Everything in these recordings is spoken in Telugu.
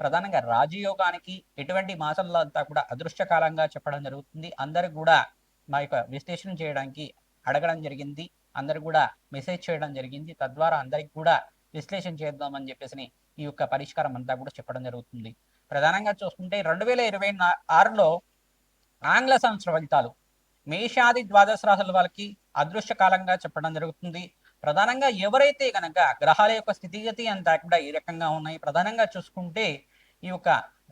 ప్రధానంగా రాజయోగానికి ఎటువంటి మాసంలో అంతా కూడా అదృష్టకాలంగా చెప్పడం జరుగుతుంది. అందరు కూడా మా యొక్క విశ్లేషణ చేయడానికి అడగడం జరిగింది. అందరు కూడా మెసేజ్ చేయడం జరిగింది. తద్వారా అందరికి కూడా విశ్లేషణ చేద్దామని చెప్పేసి ఈ యొక్క పరిష్కారం అంతా కూడా చెప్పడం జరుగుతుంది. ప్రధానంగా చూసుకుంటే రెండు వేల ఇరవై ఆరులో ఆంగ్ల సంవత్సర ఫలితాలు మేషాది ద్వాదశ రాశుల వాళ్ళకి అదృష్ట కాలంగా చెప్పడం జరుగుతుంది. ప్రధానంగా ఎవరైతే కనుక గ్రహాల యొక్క స్థితిగతి అంతా కూడా ఈ రకంగా ఉన్నాయి ప్రధానంగా చూసుకుంటే ఈ యొక్క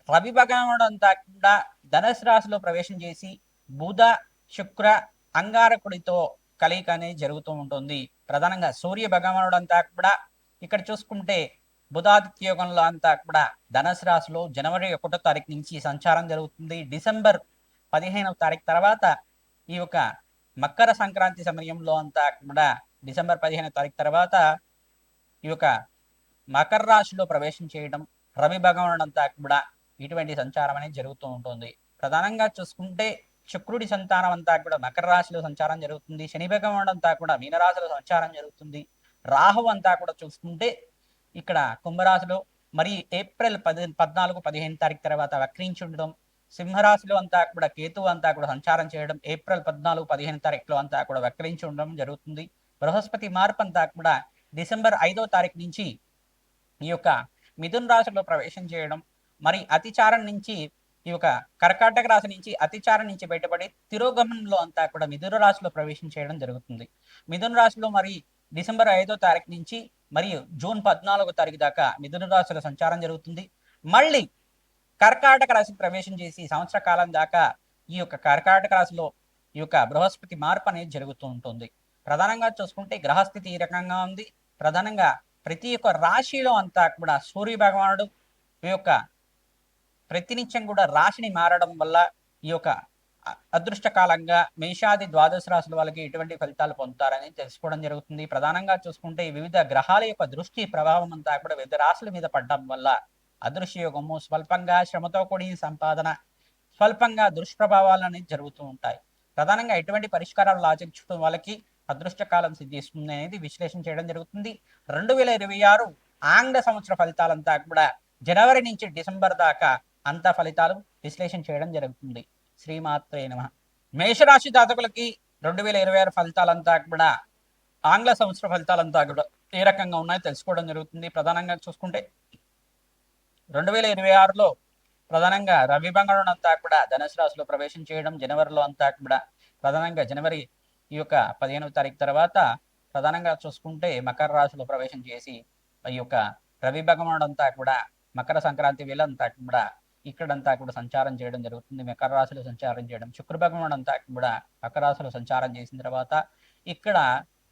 రవి భగవానుడు అంతా కూడా ధనుసు రాశిలో ప్రవేశం చేసి బుధ శుక్ర అంగారకుడితో కలయిక అనేది జరుగుతూ ఉంటుంది. ప్రధానంగా సూర్య భగవానుడు అంతా కూడా ఇక్కడ చూసుకుంటే బుధాదిత్య యోగంలో అంతా కూడా ధనుసు రాశిలో జనవరి ఒకటో తారీఖు నుంచి సంచారం జరుగుతుంది. డిసెంబర్ పదిహేనవ తారీఖు తర్వాత ఈ యొక్క మకర సంక్రాంతి సమయంలో అంతా కూడా డిసెంబర్ పదిహేను తారీఖు తర్వాత ఈ యొక్క మకర రాశిలో ప్రవేశం చేయడం రవి భగవానుడు అంతా కూడా ఇటువంటి సంచారం అనేది జరుగుతూ ఉంటుంది. ప్రధానంగా చూసుకుంటే శుక్రుడి సంతానం అంతా కూడా మకర రాశిలో సంచారం జరుగుతుంది. శని భగవానుడు అంతా కూడా మీనరాశిలో సంచారం జరుగుతుంది. రాహు అంతా కూడా చూసుకుంటే ఇక్కడ కుంభరాశిలో మరి ఏప్రిల్ పది పద్నాలుగు పదిహేను తారీఖు తర్వాత వక్రించి ఉండడం సింహరాశిలో అంతా కూడా కేతువు అంతా కూడా సంచారం చేయడం ఏప్రిల్ పద్నాలుగు పదిహేను తారీఖులో అంతా కూడా వక్రించి ఉండడం జరుగుతుంది. బృహస్పతి మార్పు అంతా కూడా డిసెంబర్ ఐదో తారీఖు నుంచి ఈ యొక్క మిథున్ రాశిలో ప్రవేశం చేయడం మరి అతిచారం నుంచి ఈ యొక్క కర్కాటక రాశి నుంచి అతిచారం నుంచి బయటపడి తిరోగమనంలో అంతా కూడా మిథున రాశిలో ప్రవేశం చేయడం జరుగుతుంది. మిథున రాశిలో మరి డిసెంబర్ ఐదో తారీఖు నుంచి మరియు జూన్ పద్నాలుగో తారీఖు దాకా మిథున రాశిలో సంచారం జరుగుతుంది. మళ్ళీ కర్కాటక రాశి ప్రవేశం చేసి సంవత్సర కాలం దాకా ఈ యొక్క కర్కాటక రాశిలో ఈ యొక్క బృహస్పతి మార్పు అనేది జరుగుతూ ఉంటుంది. ప్రధానంగా చూసుకుంటే గ్రహస్థితి ఈ రకంగా ఉంది. ప్రధానంగా ప్రతి ఒక్క రాశిలో అంతా కూడా సూర్య భగవానుడు ఈ యొక్క ప్రతినిత్యం కూడా రాశిని మారడం వల్ల ఈ యొక్క అదృష్టకాలంగా మేషాది ద్వాదశ రాశుల వాళ్ళకి ఎటువంటి ఫలితాలు పొందుతారని తెలుసుకోవడం జరుగుతుంది. ప్రధానంగా చూసుకుంటే వివిధ గ్రహాల యొక్క దృష్టి ప్రభావం అంతా కూడా వివిధ రాశుల మీద పడడం వల్ల అదృశ్యయోగము స్వల్పంగా శ్రమతో కూడిన సంపాదన స్వల్పంగా దుష్ప్రభావాలు అనేది జరుగుతూ ఉంటాయి. ప్రధానంగా ఎటువంటి పరిష్కారాలు ఆచరించడం వాళ్ళకి అదృష్టకాలం సిద్ధిస్తుంది అనేది విశ్లేషణ చేయడం జరుగుతుంది. రెండు వేల ఇరవై ఆరు ఆంగ్ల సంవత్సర ఫలితాలంతా కూడా జనవరి నుంచి డిసెంబర్ దాకా అంత ఫలితాలు విశ్లేషణ చేయడం జరుగుతుంది. శ్రీమాత్రే నమ. మేషరాశి జాతకులకి రెండు వేల ఇరవై ఆరు ఫలితాలంతా కూడా ఆంగ్ల సంవత్సర ఫలితాలంతా కూడా ఏ రకంగా ఉన్నాయో తెలుసుకోవడం జరుగుతుంది ప్రధానంగా చూసుకుంటే. రెండు వేల ఇరవై ఆరులో ప్రధానంగా రవి బంగాళం అంతా కూడా ధనుసు రాశిలో ప్రవేశం చేయడం జనవరిలో అంతా కూడా ప్రధానంగా జనవరి ఈ యొక్క పదిహేనవ తారీఖు తర్వాత ప్రధానంగా చూసుకుంటే మకర రాశిలో ప్రవేశం చేసి ఈ యొక్క రవి భగవానుడంతా కూడా మకర సంక్రాంతి వేలంతా కూడా ఇక్కడంతా కూడా సంచారం చేయడం జరుగుతుంది. మకర రాశిలో సంచారం చేయడం శుక్ర భగవానుడంతా కూడా మకర రాశిలో సంచారం చేసిన తర్వాత ఇక్కడ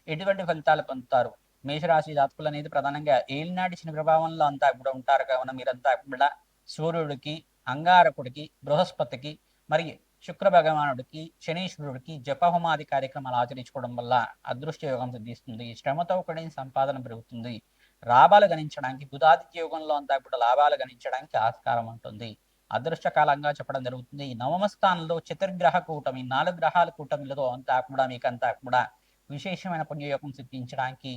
ఎటువంటి ఫలితాలు పొందుతారు? మేషరాశి జాతకులు అనేది ప్రధానంగా ఏలినాటి చిన్న ప్రభావంలో అంతా కూడా ఉంటారు కావున మీరంతా కూడా సూర్యుడికి అంగారకుడికి బృహస్పతికి మరి శుక్ర భగవానుడికి శనీశ్వరుడికి జపహోమాది కార్యక్రమాలు ఆచరించుకోవడం వల్ల అదృష్ట యోగం సిద్ధిస్తుంది. శ్రమతో కూడిన సంపాదన పెరుగుతుంది. లాభాలు గణించడానికి బుధాదిత్య యోగంలో అంతా కూడా లాభాలు గణించడానికి ఆస్కారం ఉంటుంది. అదృష్టకాలంగా చెప్పడం జరుగుతుంది. నవమ స్థానంలో చతుర్గ్రహ కూటమి నాలుగు గ్రహాల కూటమిలతో అంతా కూడా మీకంతా కూడా విశేషమైన పుణ్యయోగం సిద్ధించడానికి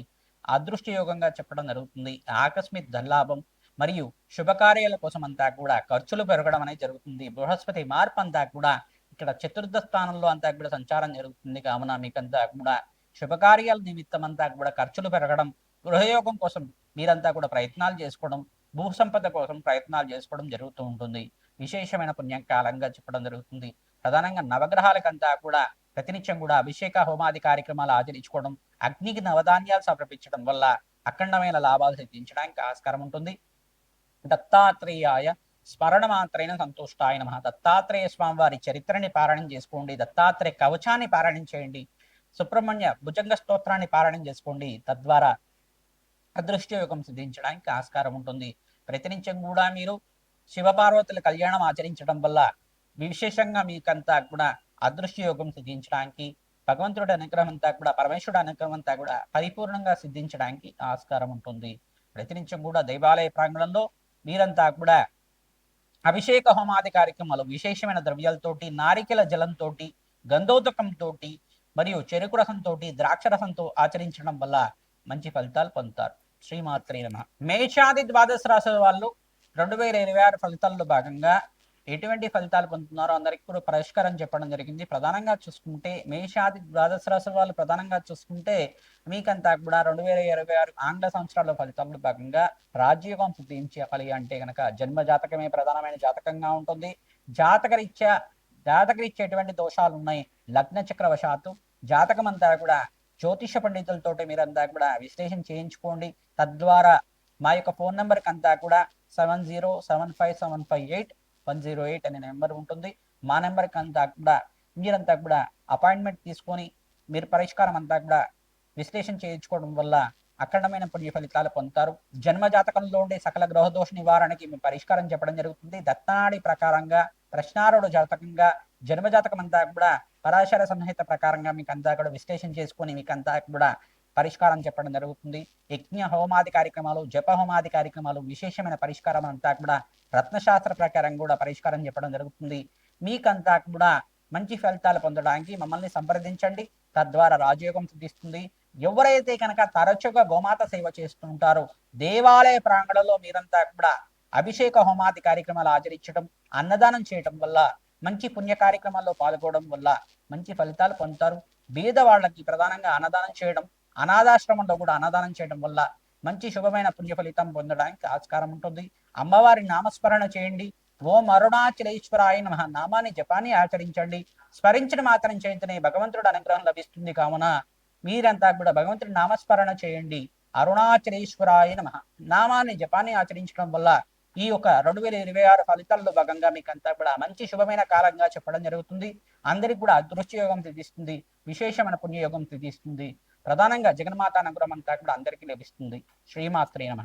అదృష్ట యోగంగా చెప్పడం జరుగుతుంది. ఆకస్మిక ధనలాభం మరియు శుభకార్యాల కోసం అంతా కూడా ఖర్చులు పెరగడం అనేది జరుగుతుంది. బృహస్పతి మార్పు అంతా కూడా ఇక్కడ చతుర్థ స్థానంలో అంతా కూడా సంచారం జరుగుతుంది. కావున మీకంతా కూడా శుభకార్యాల నిమిత్తం అంతా కూడా ఖర్చులు పెరగడం గృహయోగం కోసం మీరంతా కూడా ప్రయత్నాలు చేసుకోవడం భూ సంపద కోసం ప్రయత్నాలు చేసుకోవడం జరుగుతూ ఉంటుంది. విశేషమైన పుణ్యకాలంగా చెప్పడం జరుగుతుంది. ప్రధానంగా నవగ్రహాలకంతా కూడా ప్రతినిత్యం కూడా అభిషేక హోమాది కార్యక్రమాలు ఆచరించుకోవడం అగ్నికి నవధాన్యాలు సమర్పించడం వల్ల అఖండమైన లాభాలు సిద్ధించడానికి ఆస్కారం ఉంటుంది. దత్తాత్రేయాయ స్మరణ మాత్రైన సంతుష్టాయ నమ. దత్తాత్రేయ స్వామి వారి చరిత్రని పారాయణం చేసుకోండి. దత్తాత్రేయ కవచాన్ని పారాయణం చేయండి. సుబ్రహ్మణ్య భుజంగ స్తోత్రాన్ని పారాయణం చేసుకోండి. తద్వారా అదృష్ట యోగం సిద్ధించడానికి ఆస్కారం ఉంటుంది. ప్రతినిత్యం కూడా మీరు శివపార్వతుల కళ్యాణం ఆచరించడం వల్ల విశేషంగా మీకంతా కూడా అదృష్ట యోగం సిద్ధించడానికి భగవంతుడి అనుగ్రహం అంతా కూడా పరమేశ్వరుడు అనుగ్రహం అంతా కూడా పరిపూర్ణంగా సిద్ధించడానికి ఆస్కారం ఉంటుంది. ప్రతినిత్యం కూడా దేవాలయ ప్రాంగణంలో మీరంతా కూడా అభిషేక హోమాది కార్యక్రమాలు విశేషమైన ద్రవ్యాలతోటి నారికెల జలంతోటి గంధోదకంతో మరియు చెరుకు రసంతో ద్రాక్ష రసంతో ఆచరించడం వల్ల మంచి ఫలితాలు పొందుతారు. శ్రీమాత్రే నమ. మేషాది ద్వాదశ రాశుల వాళ్ళు రెండు వేల ఇరవై ఆరు ఫలితాల్లో భాగంగా ఎటువంటి ఫలితాలు పొందుతున్నారో అందరికి కూడా పరిష్కారం చెప్పడం జరిగింది. ప్రధానంగా చూసుకుంటే మేషాది ద్వాదశ రాశుల వాళ్ళు ప్రధానంగా చూసుకుంటే మీకంతా కూడా రెండు వేల ఇరవై ఆరు ఆంగ్ల సంవత్సరాల ఫలితాలు భాగంగా రాజయోగం సిద్ధించాలి అంటే కనుక జన్మ జాతకమే ప్రధానమైన జాతకంగా ఉంటుంది. జాతకరీత్యా జాతకరీత్యా ఎటువంటి దోషాలు ఉన్నాయి? లగ్న చక్రవశాత్తు జాతకం అంతా కూడా జ్యోతిష పండితులతోటి మీరంతా కూడా విశ్లేషణ చేయించుకోండి. తద్వారా మా యొక్క ఫోన్ నెంబర్కి అంతా కూడా seven zero seven five seven five eight one zero eight అనే నెంబర్ ఉంటుంది. మా నెంబర్కి అంతా కూడా మీరంతా కూడా అపాయింట్మెంట్ తీసుకొని మీరు పరిష్కారం అంతా కూడా విశ్లేషణ చేయించుకోవడం వల్ల అఖండమైన పుణ్య ఫలితాలు పొందుతారు. జన్మ జాతకంలో ఉండే సకల గ్రహ దోష నివారణకి మీ పరిష్కారం చెప్పడం జరుగుతుంది. దత్తాడి ప్రకారంగా ప్రశ్నారుడు జాతకంగా జన్మ జాతకం అంతా కూడా పరాశర సంహిత ప్రకారంగా మీకు అంతా కూడా విశ్లేషణ చేసుకొని మీకు అంతా కూడా పరిష్కారం చెప్పడం జరుగుతుంది. యజ్ఞ హోమాది కార్యక్రమాలు జప హోమాది కార్యక్రమాలు విశేషమైన పరిష్కారం అంతా కూడా రత్నశాస్త్ర ప్రకారం కూడా పరిష్కారం చెప్పడం జరుగుతుంది. మీకంతా కూడా మంచి ఫలితాలు పొందడానికి మమ్మల్ని సంప్రదించండి. తద్వారా రాజయోగం సిద్ధిస్తుంది. ఎవరైతే కనుక తరచుగా గోమాత సేవ చేస్తుంటారో దేవాలయ ప్రాంగణంలో మీరంతా కూడా అభిషేక హోమాది కార్యక్రమాలు ఆచరించడం అన్నదానం చేయడం వల్ల మంచి పుణ్య కార్యక్రమాల్లో పాల్గొనడం వల్ల మంచి ఫలితాలు పొందుతారు. బీద వాళ్ళకి ప్రధానంగా అన్నదానం చేయడం అనాథాశ్రమంలో కూడా అన్నదానం చేయడం వల్ల మంచి శుభమైన పుణ్య ఫలితం పొందడానికి ఆస్కారం ఉంటుంది. అమ్మవారి నామస్మరణ చేయండి. ఓం అరుణాచలేశ్వరాయ నమ. నామాన్ని జపాన్ని ఆచరించండి. స్మరించిన మాత్రం చేతనే భగవంతుడు అనుగ్రహం లభిస్తుంది కావున మీరంతా కూడా భగవంతుడి నామస్మరణ చేయండి. అరుణాచలేశ్వరాయ నమ. నామాన్ని జపాన్ని ఆచరించడం వల్ల ఈ యొక్క రెండు వేల ఇరవై ఆరు ఫలితాల్లో భాగంగా మీకు అంతా కూడా మంచి శుభమైన కాలంగా చెప్పడం జరుగుతుంది. అందరికి కూడా అదృష్టయోగం యోగం విశేషమైన పుణ్యయోగం తెదిస్తుంది ప్రధానంగా జగన్మాత అనుగ్రహం అంతా కూడా అందరికీ లభిస్తుంది. శ్రీమాత్రే నమ.